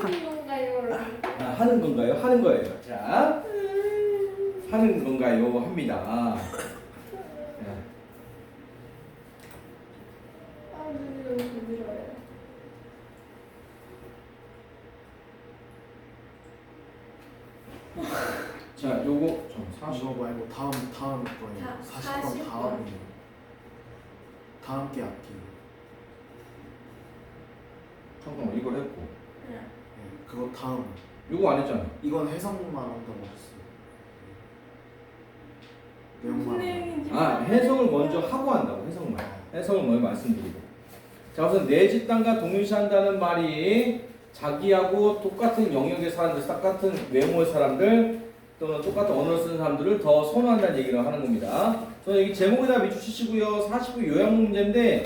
하는 건가요? 아, 하는 건가요? 하는 거예요. 자, 하는 건가요? 합니다. 자, 아 눈이 너무 부드러워요. 자, 요거 좀 40. 이거 말고 다음 다음 거에 다- 40번 40 번. 다음이 다음 게 악기. 잠깐만 이걸 했고 네. 네, 그거 다음. 요거 안 했잖아. 이건 해석만 한다고. 무슨 내용만. 내용인지 아, 해석을 먼저 하고 한다고 해석만. 해석을 먼저 말씀드리고. 자, 우선 내 집단과 동일시한다는 말이 자기하고 똑같은 영역의 사람들, 똑같은 외모의 사람들 또는 똑같은 언어를 쓰는 사람들을 더 선호한다는 얘기를 하는 겁니다. 저는 여기 제목에다 비추시고요. 49 요약 문제인데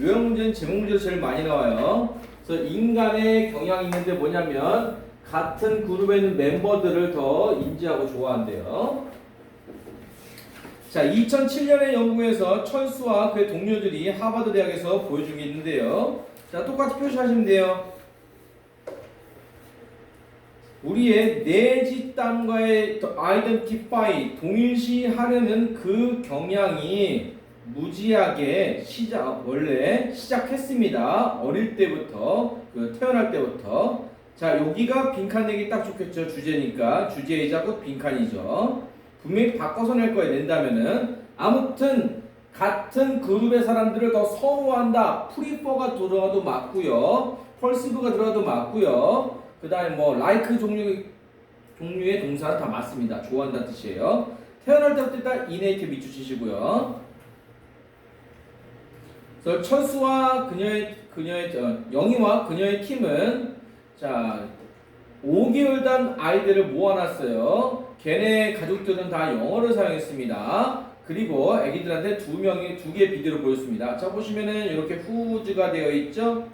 요약 문제는 제목 문제로 제일 많이 나와요. 그래서 인간의 경향이 있는데 뭐냐면 같은 그룹에 있는 멤버들을 더 인지하고 좋아한대요. 자, 2007년의 연구에서 철수와 그의 동료들이 하버드 대학에서 보여준 게 있는데요. 자, 똑같이 표시하시면 돼요. 우리의 내 집단과의 아이덴티파이 동일시하려는 그 경향이 무지하게 시작 원래 시작했습니다. 어릴 때부터 그 태어날 때부터. 자 여기가 빈칸 내기 딱 좋겠죠 주제니까. 주제이자 곧 빈칸이죠. 분명히 바꿔서 낼 거예요 낸다면은. 아무튼 같은 그룹의 사람들을 더 선호한다. 프리퍼가 들어가도 맞고요. 펄시브가 들어가도 맞고요. 그 다음에 뭐 라이크 종류 종류의 동사는 다 맞습니다. 좋아한다는 뜻이에요. 태어날 때부터 일단 이네이트 미추치시고요 그래서 철수와 그녀의 그녀의 저, 영희와 그녀의 팀은 자 5개월 단 아이들을 모아놨어요. 걔네 가족들은 다 영어를 사용했습니다. 그리고 아기들한테 두 명의 두 개의 비디오를 보였습니다. 자 보시면은 이렇게 후즈가 되어 있죠.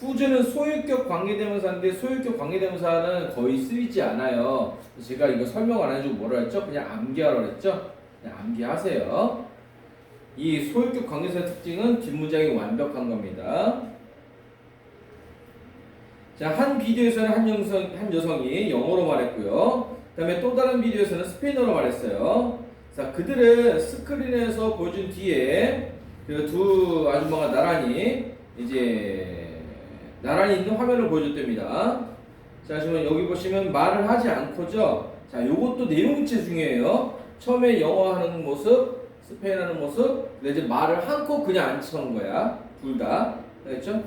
후즈는 소유격 관계대명사인데 소유격 관계대명사는 거의 쓰이지 않아요. 제가 이거 설명 안 해주고 뭐라 했죠? 그냥 암기하라고 했죠? 그냥 암기하세요. 이 소유격 관계사의 특징은 뒷문장이 완벽한 겁니다. 자, 한 비디오에서는 한 여성, 한 여성이 영어로 말했고요. 그 다음에 또 다른 비디오에서는 스페인어로 말했어요. 자, 그들은 스크린에서 보여준 뒤에 그 두 아줌마가 나란히 이제 나란히 있는 화면을 보여줬답니다. 자, 지금 여기 보시면 말을 하지 않고죠. 자, 요것도 내용체 중요해요. 처음에 영어 하는 모습, 스페인 하는 모습, 근데 이제 말을 한코 그냥 안 쳐는 거야. 둘 다. 알겠죠?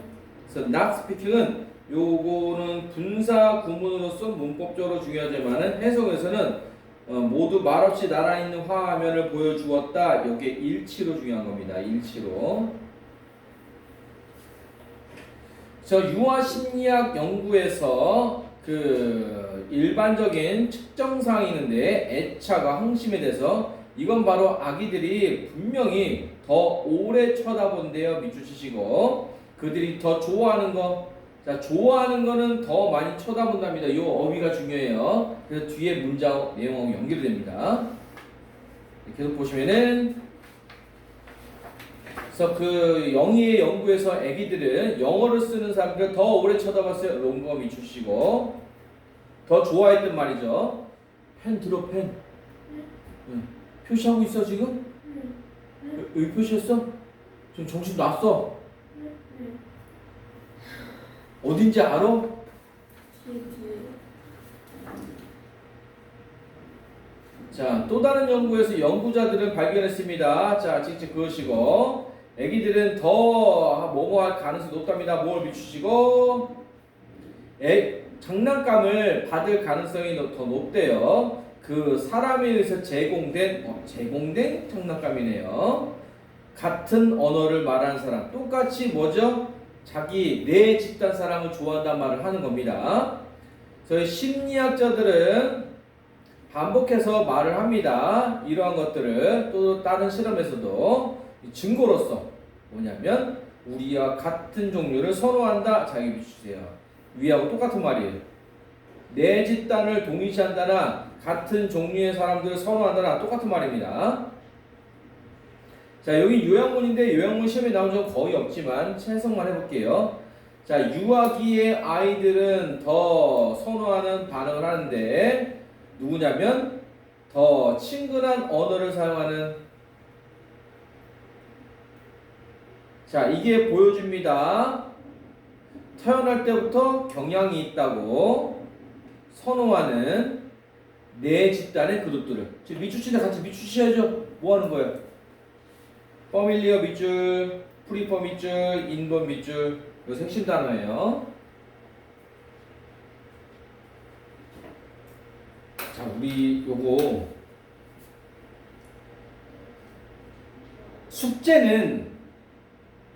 그래서 not speaking은 요거는 분사 구문으로서 문법적으로 중요하지만은 해석에서는 어, 모두 말없이 나란히 있는 화면을 보여주었다. 이게 일치로 중요한 겁니다. 일치로. 저 유아 심리학 연구에서 그 일반적인 측정상이 있는데 애착과 항심에 대해서 이건 바로 아기들이 분명히 더 오래 쳐다본대요. 밑줄치시고 그들이 더 좋아하는 거 자, 좋아하는 거는 더 많이 쳐다본답니다. 이 어휘가 중요해요. 그래서 뒤에 문장 내용하고 연결됩니다. 계속 보시면은 그래서 그 영희의 연구에서 아기들은 영어를 쓰는 사람들 더 오래 쳐다봤어요. 롱거 미주시고 더 좋아했던 말이죠. 펜 들어 펜. 응. 표시하고 있어 지금? 응. 여기 표시했어? 지금 정신 났어. 응. 어딘지 알아? 자, 또 다른 연구에서 연구자들은 발견했습니다. 자, 직접 그으시고 애기들은 더 뭐뭐 할 가능성이 높답니다. 뭘 비추시고 애, 장난감을 받을 가능성이 더 높대요. 그 사람에 의해서 제공된 어, 제공된 장난감이네요. 같은 언어를 말하는 사람 똑같이 뭐죠? 자기 내 집단 사람을 좋아한다는 말을 하는 겁니다. 저희 심리학자들은 반복해서 말을 합니다. 이러한 것들을 또 다른 실험에서도 증거로서 뭐냐면 우리와 같은 종류를 선호한다. 자기 비추세요. 위하고 똑같은 말이에요. 내 집단을 동의시한다나 같은 종류의 사람들을 선호한다나 똑같은 말입니다. 자 여기 요약문인데 요약문 시험에 나온 적 거의 없지만 해석만 해볼게요. 자, 유아기의 아이들은 더 선호하는 반응을 하는데 누구냐면 더 친근한 언어를 사용하는 자, 이게 보여줍니다. 태어날 때부터 경향이 있다고 선호하는 네 집단의 그룹들을 지금 밑줄치다 같이 밑줄치야죠. 뭐 하는 거예요? 퍼밀리어 밑줄, 프리퍼 밑줄, 인본 밑줄 요 핵심 단어예요. 자, 우리 요거 숙제는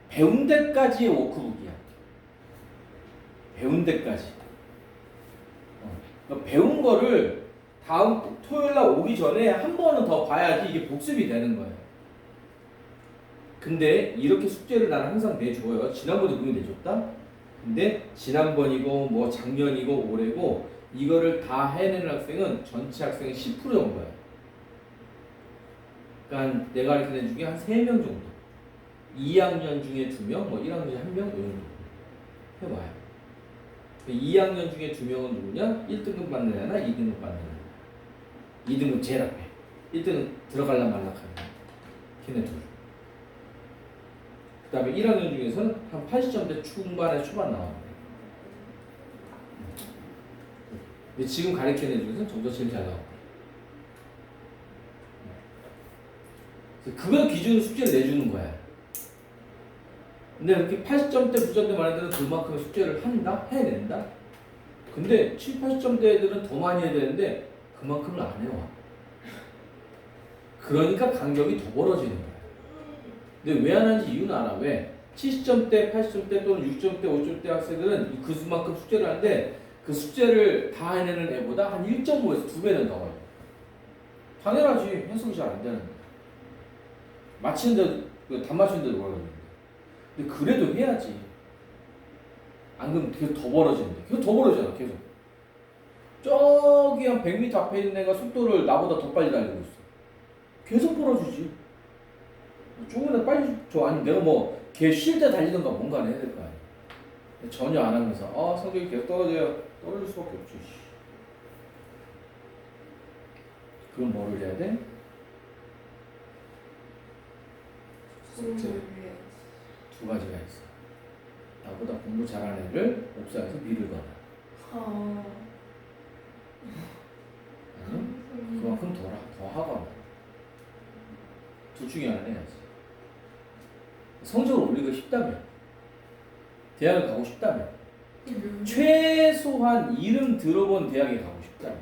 배운 데까지의 워크북이야. 배운 데까지. 배운 거를 다음 토요일 날 오기 전에 한 번은 더 봐야지 이게 복습이 되는 거예요. 근데 이렇게 숙제를 나는 항상 내줘요. 지난번에 분이 내줬다. 근데 지난번이고 뭐 작년이고 올해고 이거를 다 해내는 학생은 전체 학생의 10% 정도야. 그러니까 내가 가르치는 중에 한 3명 정도. 2학년 중에 2명, 뭐 1학년 중에 1명, 이런 정도. 해봐요. 2학년 중에 2명은 누구냐? 1등급 받는 애나 2등급 받는 애. 2등급 제일 앞에. 1등은 들어갈라 말라 하는 애. 걔네 둘. 그 다음에 1학년 중에서는 한 80점대 중반에 초반 나왔는데. 근데 지금 가르치는 애 중에서는 점점 제일 잘. 그래서 그걸 기준으로 숙제를 내주는 거야. 근데 이렇게 80점대, 9점대 많은 애들은 그만큼의 숙제를 한다? 해낸다? 근데 7, 80점대 애들은 더 많이 해야 되는데 그만큼을 안 해와. 그러니까 간격이 더 벌어지는 거야. 근데 왜 안 하는지 이유는 알아. 왜? 70점대, 80점대 또는 6점대, 5점대 학생들은 그 수만큼 숙제를 하는데 그 숙제를 다 해내는 애보다 한 1.5에서 2배는 더 와요. 당연하지. 해석이 잘 안 되는데. 맞히는데, 단 맞추는데도 모르겠는데. 근데 그래도 해야지. 안 그러면 계속 더 벌어지는데. 계속 더 벌어지잖아, 계속. 저기 한 100m 앞에 있는 애가 속도를 나보다 더 빨리 달리고 있어. 계속 벌어지지. 조금이라도 빨리 줘. 아니, 내가 뭐, 걔 쉴 때 달리던가 뭔가 해야 될 거 아니야. 전혀 안 하면서, 아, 성적이 계속 떨어져요. 떨어질 수밖에 없지. 씨. 그럼 뭐를 해야 돼? 숙제. 두 가지가 있어. 나보다 공부 잘하는 애를 옥상에서 미루거나. 어. 아니면 그만큼 더, 하- 더 하거나. 둘 중에 하나는 해야지. 성적을 올리고 싶다면, 대학을 가고 싶다면, 최소한 이름 들어본 대학에 가고 싶다면,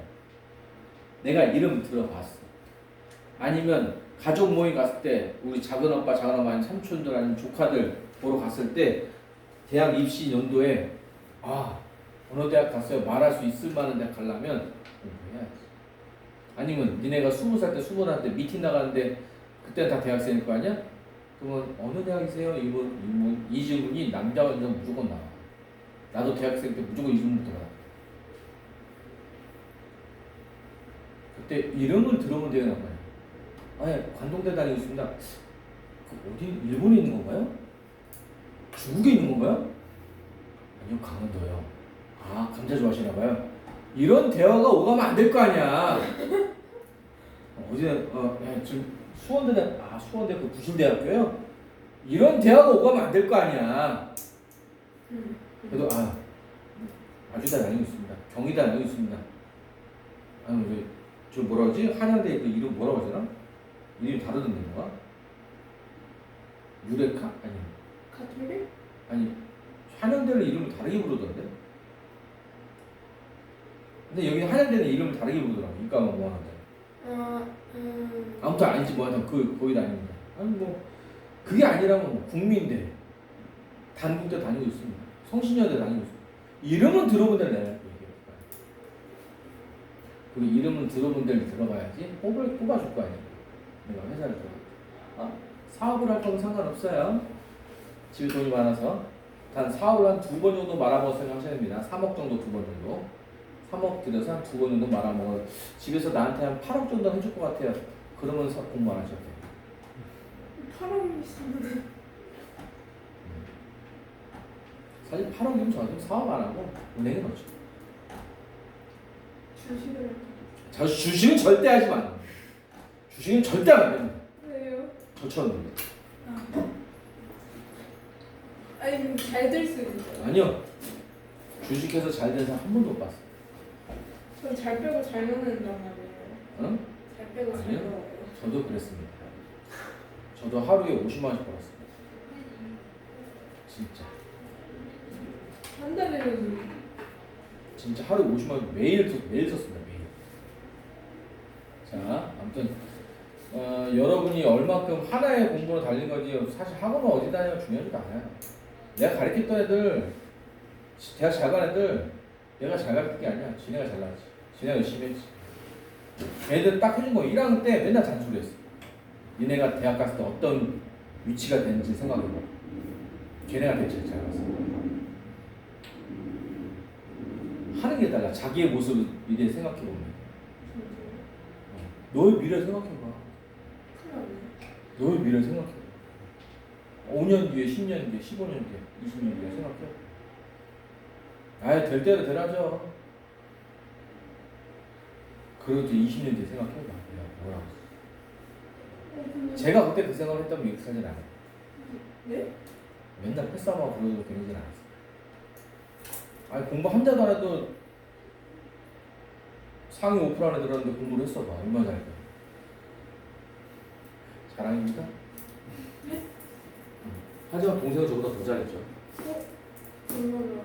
내가 이름 들어봤어. 아니면 가족 모임 갔을 때 우리 작은 오빠, 작은 엄마, 아니면 삼촌들 아니면 조카들 보러 갔을 때 대학 입시 연도에 아 어느 대학 갔어요 말할 수 있을 만한 대학 가려면 공부해야지. 아니면 니네가 스무 살 때 스무 살때 미팅 나가는데 그때 다 대학생일 거 아니야? 그러면 어느 대학이세요? 이분 이분 이 질문이 남자 여자 무조건 나와. 나도 대학생 때 무조건 이 질문 들어. 그때 이름을 들어본 대학이 나와요. 아예 관동대 다니고 있습니다. 그 어디 일본에 있는 건가요? 중국에 있는 건가요? 아니요 강원도요. 아 감자 좋아하시나 봐요. 이런 대화가 오가면 안 될 거 아니야. 어, 어제 어 예, 지금 수원대 아 수원대 그 부실대학교요. 이런 대화가 오가면 안 될 거 아니야. 그래도 아 아주대 다니고 있습니다. 경희대 다니고 있습니다. 아니 왜저 뭐라 그러지 한양대 그 이름 뭐라고 하잖아? 이름이 다르던데 뭐가? 유레카 아니 가톨릭? 아니 한양대는 이름을 다르게 부르던데. 근데 여기 한양대는 이름을 다르게 부르더라고. 이과만 뭐 하는데. 아, 음. 아무튼 아니지 뭐 하여튼 그 거기 다닙니다. 아니 뭐 그게 아니라면 뭐 국민대 단국대 다니고 있습니다. 성신여대 다니고 있습니다. 이름은 들어본 데를 거야. 그리고 이름은 들어본 데를 들어가야지 뽑을 뽑아줄 거 아니야. 내가 회사를 들어. 아 사업을 할 거면 상관없어요. 집에 돈이 많아서 단 사업을 한 두 번 정도 말아먹을 생각하셔야 됩니다. 3억 정도 두 번 정도. 3억 들여서 한 두 번 정도 말아먹어. 집에서 나한테 한 8억 정도 해줄 것 같아요. 그러면 서 공부 안 하셔도 돼요. 파랑이 있었는데. 사실 8억이면 저한테 사업 안 하고 은행에 넣죠. 주식을 자, 주식은 절대 하지 마. 주식은 절대 안 됩니다. 왜요? 저처럼. 아니 잘될 수 있죠. 아니요. 주식해서 잘 된 사람 한 번도 못 봤어. 전잘 빼고 잘 먹는단 말이에요. 응? 잘 빼고 잘 아니요. 먹어요. 저도 그랬습니다. 저도 하루에 50만 원씩 벌었습니다. 진짜. 한 달에는 진짜 하루에 50만 원 매일 썼- 매일 썼습니다. 매일. 자, 아무튼 어, 여러분이 얼마큼 하나의 공부로 달린 거지 사실 학원은 어디 다니면 중요하지도 않아요. 내가 가르쳤던 애들 대학 잘 간 애들 내가 잘 가르친 게 아니야. 지네가 잘났지. 지네가 열심히 했지. 애들 딱 해준 거 1학년 때 맨날 잔소리 했어. 니네가 대학 갔을 때 어떤 위치가 되는지 생각해봐. 걔네가 대체 잘 갔어. 하는 게 달라. 자기의 모습을 미래 생각해보면. 너의 미래 생각해봐. 너의 미래 생각해봐. 5년 뒤에, 10년 뒤에, 15년 뒤에, 20년 뒤에 생각해. 아예 될 대로 되라죠. 그래도 20년 뒤에 생각해봐. 야, 뭐라고. 제가 그때 그 생각을 했다면 이렇게 살진 않아요. 네? 맨날 패싸움하고 그러고 다니진 않았어요. 아니 공부 한 자도 안 해도 상위 5% 안에 들었는데 공부를 했어 봐. 얼마나 잘해. 자랑입니다. 하지만 동생은 저보다 더 잘했죠. 얼마나?